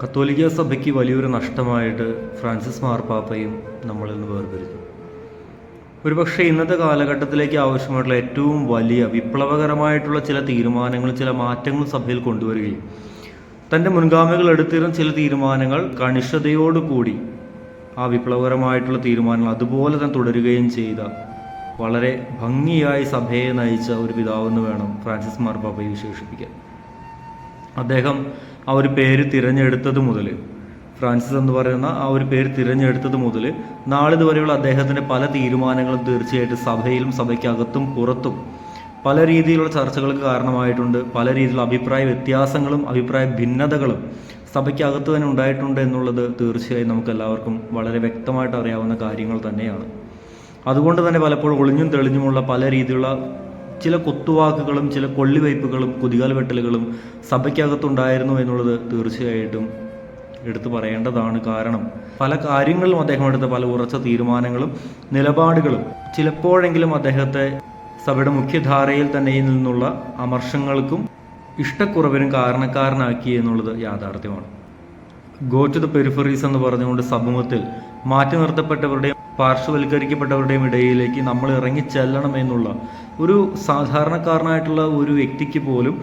കത്തോലിക്ക സഭയ്ക്ക് വലിയൊരു നഷ്ടമായിട്ട് ഫ്രാൻസിസ് മാർപ്പാപ്പയും നമ്മളിൽ നിന്ന് വേർപിരിഞ്ഞു. ഒരുപക്ഷെ ഇന്നത്തെ കാലഘട്ടത്തിലേക്ക് ആവശ്യമായിട്ടുള്ള ഏറ്റവും വലിയ വിപ്ലവകരമായിട്ടുള്ള ചില തീരുമാനങ്ങളും ചില മാറ്റങ്ങളും സഭയിൽ കൊണ്ടുവരികയും തന്റെ മുൻഗാമികൾ എടുത്തിരുന്ന ചില തീരുമാനങ്ങൾ കൂടി ആ വിപ്ലവകരമായിട്ടുള്ള തീരുമാനങ്ങൾ അതുപോലെ തന്നെ തുടരുകയും ചെയ്ത വളരെ ഭംഗിയായി സഭയെ നയിച്ച ഒരു പിതാവെന്ന് വേണം ഫ്രാൻസിസ് മാർപ്പാപ്പയെ വിശേഷിപ്പിക്കാൻ. അദ്ദേഹം ആ ഒരു പേര് തിരഞ്ഞെടുത്തത് മുതൽ. ഫ്രാൻസിസ് എന്ന് പറയുന്ന ആ ഒരു പേര് തിരഞ്ഞെടുത്തത് മുതൽ നാളിതുവരെയുള്ള അദ്ദേഹത്തിന്റെ പല തീരുമാനങ്ങളും തീർച്ചയായിട്ടും സഭയിലും സഭയ്ക്കകത്തും പുറത്തും പല രീതിയിലുള്ള ചർച്ചകൾക്ക് കാരണമായിട്ടുണ്ട്. പല രീതിയിലുള്ള അഭിപ്രായ വ്യത്യാസങ്ങളും അഭിപ്രായ ഭിന്നതകളും സഭയ്ക്കകത്ത് തന്നെ ഉണ്ടായിട്ടുണ്ട് എന്നുള്ളത് തീർച്ചയായും നമുക്ക് എല്ലാവർക്കും വളരെ വ്യക്തമായിട്ട് അറിയാവുന്ന കാര്യങ്ങൾ തന്നെയാണ്. അതുകൊണ്ട് തന്നെ പലപ്പോഴും ഒളിഞ്ഞും തെളിഞ്ഞുമുള്ള പല രീതിയിലുള്ള ചില കൊത്തുവാക്കുകളും ചില കൊള്ളിവയ്പ്പുകളും കുതികാൽ വെട്ടലുകളും സഭയ്ക്കകത്തുണ്ടായിരുന്നു എന്നുള്ളത് തീർച്ചയായിട്ടും എടുത്തു പറയേണ്ടതാണ് കാരണം പല കാര്യങ്ങളിലും അദ്ദേഹം എടുത്ത പല ഉറച്ച തീരുമാനങ്ങളും നിലപാടുകളും ചിലപ്പോഴെങ്കിലും അദ്ദേഹത്തെ സഭയുടെ മുഖ്യധാരയിൽ തന്നെ നിന്നുള്ള അമർഷങ്ങൾക്കും ഇഷ്ടക്കുറവിനും കാരണക്കാരനാക്കി എന്നുള്ളത് യാഥാർത്ഥ്യമാണ്. ഗോ ടു ദ പെരിഫറീസ് എന്ന് പറഞ്ഞുകൊണ്ട് സമൂഹത്തിൽ മാറ്റി നിർത്തപ്പെട്ടവരുടെയും പാർശ്വവൽക്കരിക്കപ്പെട്ടവരുടെയും ഇടയിലേക്ക് നമ്മൾ ഇറങ്ങി ചെല്ലണം എന്നുള്ള ഒരു സാധാരണക്കാരനായിട്ടുള്ള ഒരു വ്യക്തിക്ക് പോലും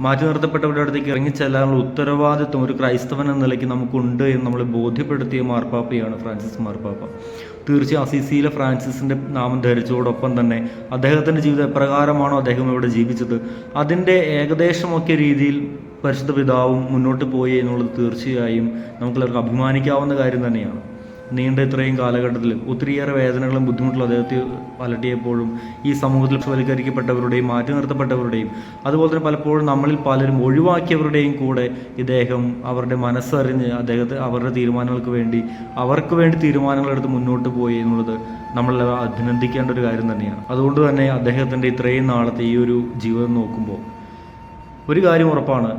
മാറ്റി നിർത്തപ്പെട്ടവരുടെ അടുത്തേക്ക് ഇറങ്ങി ചെല്ലാനുള്ള ഉത്തരവാദിത്വം ഒരു ക്രൈസ്തവൻ എന്ന നിലയ്ക്ക് നമുക്കുണ്ട് എന്ന് നമ്മളെ ബോധ്യപ്പെടുത്തിയ മാർപ്പാപ്പയാണ് ഫ്രാൻസിസ് മാർപ്പാപ്പ. തീർച്ചയായും അസിസിയിലെ ഫ്രാൻസിസിന്റെ നാമം ധരിച്ചതോടൊപ്പം തന്നെ അദ്ദേഹത്തിന്റെ ജീവിതം എപ്രകാരമാണോ അദ്ദേഹം ഇവിടെ ജീവിച്ചത് അതിന്റെ ഏകദേശമൊക്കെ രീതിയിൽ പരിശുദ്ധ പിതാവും മുന്നോട്ട് പോയി എന്നുള്ളത് തീർച്ചയായും നമുക്കെല്ലാവർക്കും അഭിമാനിക്കാവുന്ന കാര്യം തന്നെയാണ്. നീണ്ട ഇത്രയും കാലഘട്ടത്തിൽ ഒത്തിരിയേറെ വേദനകളും ബുദ്ധിമുട്ടുകളും അദ്ദേഹത്തെ അലട്ടിയപ്പോഴും ഈ സമൂഹത്തിൽ വൽക്കരിക്കപ്പെട്ടവരുടെയും മാറ്റി നിർത്തപ്പെട്ടവരുടെയും അതുപോലെ തന്നെ പലപ്പോഴും നമ്മളിൽ പലരും ഒഴിവാക്കിയവരുടെയും കൂടെ ഇദ്ദേഹം അവരുടെ മനസ്സറിഞ്ഞ് അദ്ദേഹത്തെ അവരുടെ തീരുമാനങ്ങൾക്ക് വേണ്ടി അവർക്ക് വേണ്ടി തീരുമാനങ്ങളെടുത്ത് മുന്നോട്ട് പോയി എന്നുള്ളത് നമ്മൾ അഭിനന്ദിക്കേണ്ട ഒരു കാര്യം തന്നെയാണ്. അതുകൊണ്ട് തന്നെ അദ്ദേഹത്തിന്റെ ഇത്രയും നാളത്തെ ഈ ഒരു ജീവിതം നോക്കുമ്പോൾ ഒരു കാര്യം ഉറപ്പാണ്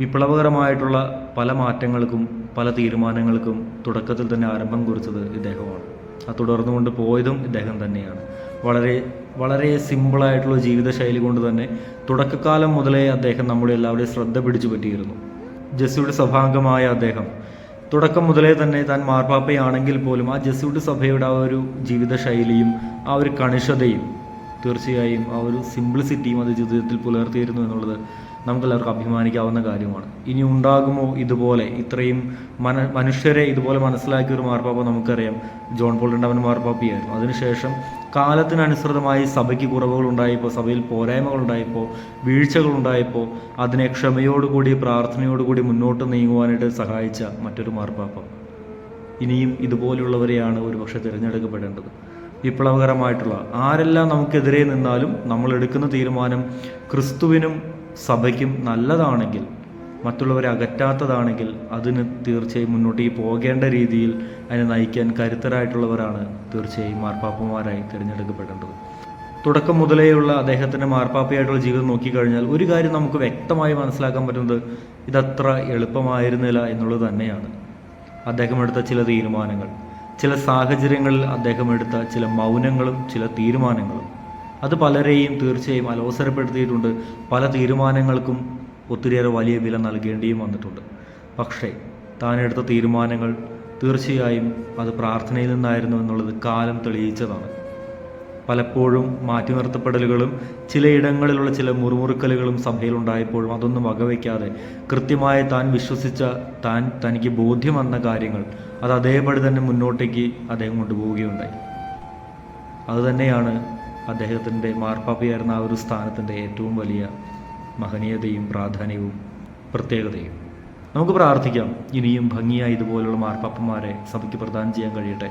വിപ്ലവകരമായിട്ടുള്ള പല മാറ്റങ്ങൾക്കും പല തീരുമാനങ്ങൾക്കും തുടക്കത്തിൽ തന്നെ ആരംഭം കുറിച്ചത് ഇദ്ദേഹമാണ്. ആ തുടർന്നുകൊണ്ട് പോയതും ഇദ്ദേഹം തന്നെയാണ്. വളരെ വളരെ സിമ്പിളായിട്ടുള്ള ജീവിതശൈലി കൊണ്ട് തന്നെ തുടക്കകാലം മുതലേ അദ്ദേഹം നമ്മുടെ എല്ലാവരുടെയും ശ്രദ്ധ പിടിച്ചു പറ്റിയിരുന്നു. ജെസ്യൂട്ട് സഭാംഗമായ അദ്ദേഹം. തുടക്കം മുതലേ തന്നെ താൻ മാർപ്പാപ്പയാണെങ്കിൽ പോലും ആ ജെസ്യൂട്ട് സഭയുടെ ആ ഒരു ജീവിതശൈലിയും ആ ഒരു കണിഷതയും തീർച്ചയായും ആ ഒരു സിംപ്ലിസിറ്റിയും അത് ജീവിതത്തിൽ പുലർത്തിയിരുന്നു എന്നുള്ളത് നമുക്കെല്ലാവർക്കും അഭിമാനിക്കാവുന്ന കാര്യമാണ്. ഇനി ഉണ്ടാകുമോ ഇതുപോലെ? ഇത്രയും മന മനുഷ്യരെ ഇതുപോലെ മനസ്സിലാക്കിയ ഒരു മാർപ്പാപ്പ നമുക്കറിയാം. ജോൺ പോൾ രണ്ടാമൻ മാർപ്പാപ്പയായിരുന്നു. അതിനുശേഷം കാലത്തിനനുസൃതമായി സഭയ്ക്ക് കുറവുകൾ ഉണ്ടായപ്പോൾ സഭയിൽ പോരായ്മകൾ ഉണ്ടായപ്പോൾ വീഴ്ചകൾ ഉണ്ടായപ്പോൾ അതിനെ ക്ഷമയോടുകൂടി പ്രാർത്ഥനയോടുകൂടി മുന്നോട്ട് നീങ്ങുവാനായിട്ട് സഹായിച്ച മറ്റൊരു മാർപ്പാപ്പ. ഇനിയും ഇതുപോലുള്ളവരെയാണ് ഒരുപക്ഷെ തിരഞ്ഞെടുക്കപ്പെടേണ്ടത്. വിപ്ലവകരമായിട്ടുള്ള ആരെല്ലാം നമുക്കെതിരെ നിന്നാലും നമ്മൾ എടുക്കുന്ന തീരുമാനം ക്രിസ്തുവിനും സഭയ്ക്കും നല്ലതാണെങ്കിൽ മറ്റുള്ളവരെ അകറ്റാത്തതാണെങ്കിൽ അതിന് തീർച്ചയായും മുന്നോട്ട് പോകേണ്ട രീതിയിൽ അതിനെ നയിക്കാൻ കരുത്തരായിട്ടുള്ളവരാണ് തീർച്ചയായും മാർപ്പാപ്പമാരായി തിരഞ്ഞെടുക്കപ്പെടേണ്ടത്. തുടക്കം മുതലേയുള്ള അദ്ദേഹത്തിന്റെ മാർപ്പാപ്പയായിട്ടുള്ള ജീവിതം നോക്കിക്കഴിഞ്ഞാൽ ഒരു കാര്യം നമുക്ക് വ്യക്തമായി മനസ്സിലാക്കാൻ പറ്റുന്നത് ഇതത്ര എളുപ്പമായിരുന്നില്ല എന്നുള്ളത് തന്നെയാണ്. അദ്ദേഹം എടുത്ത ചില തീരുമാനങ്ങൾ ചില സാഹചര്യങ്ങളിൽ അദ്ദേഹം എടുത്ത ചില മൗനങ്ങളും ചില തീരുമാനങ്ങളും അത് പലരെയും തീർച്ചയായും അലോസരപ്പെടുത്തിയിട്ടുണ്ട്. പല തീരുമാനങ്ങൾക്കും ഒത്തിരിയേറെ വലിയ വില നൽകേണ്ടിയും വന്നിട്ടുണ്ട്. പക്ഷേ താനെടുത്ത തീരുമാനങ്ങൾ തീർച്ചയായും അത് പ്രാർത്ഥനയിൽ നിന്നായിരുന്നു എന്നുള്ളത് കാലം തെളിയിച്ചതാണ്. പലപ്പോഴും മാറ്റി നിർത്തപ്പെടലുകളും ചിലയിടങ്ങളിലുള്ള ചില മുറുമുറുക്കലുകളും സഭയിലുണ്ടായപ്പോഴും അതൊന്നും വകവയ്ക്കാതെ കൃത്യമായി താൻ വിശ്വസിച്ച താൻ തനിക്ക് ബോധ്യം വന്ന കാര്യങ്ങൾ അത് അതേപടി തന്നെ മുന്നോട്ടേക്ക് അദ്ദേഹം കൊണ്ടുപോവുകയുണ്ടായി. അതുതന്നെയാണ് അദ്ദേഹത്തിന്റെ മാർപ്പാപ്പയായിരുന്ന ആ ഒരു സ്ഥാനത്തിന്റെ ഏറ്റവും വലിയ മഹനീയതയും പ്രാധാന്യവും പ്രത്യേകതയും. നമുക്ക് പ്രാർത്ഥിക്കാം. ഇനിയും ഭംഗിയായി ഇതുപോലുള്ള മാർപ്പാപ്പന്മാരെ സഭയ്ക്ക് പ്രദാനം ചെയ്യാൻ കഴിയട്ടെ.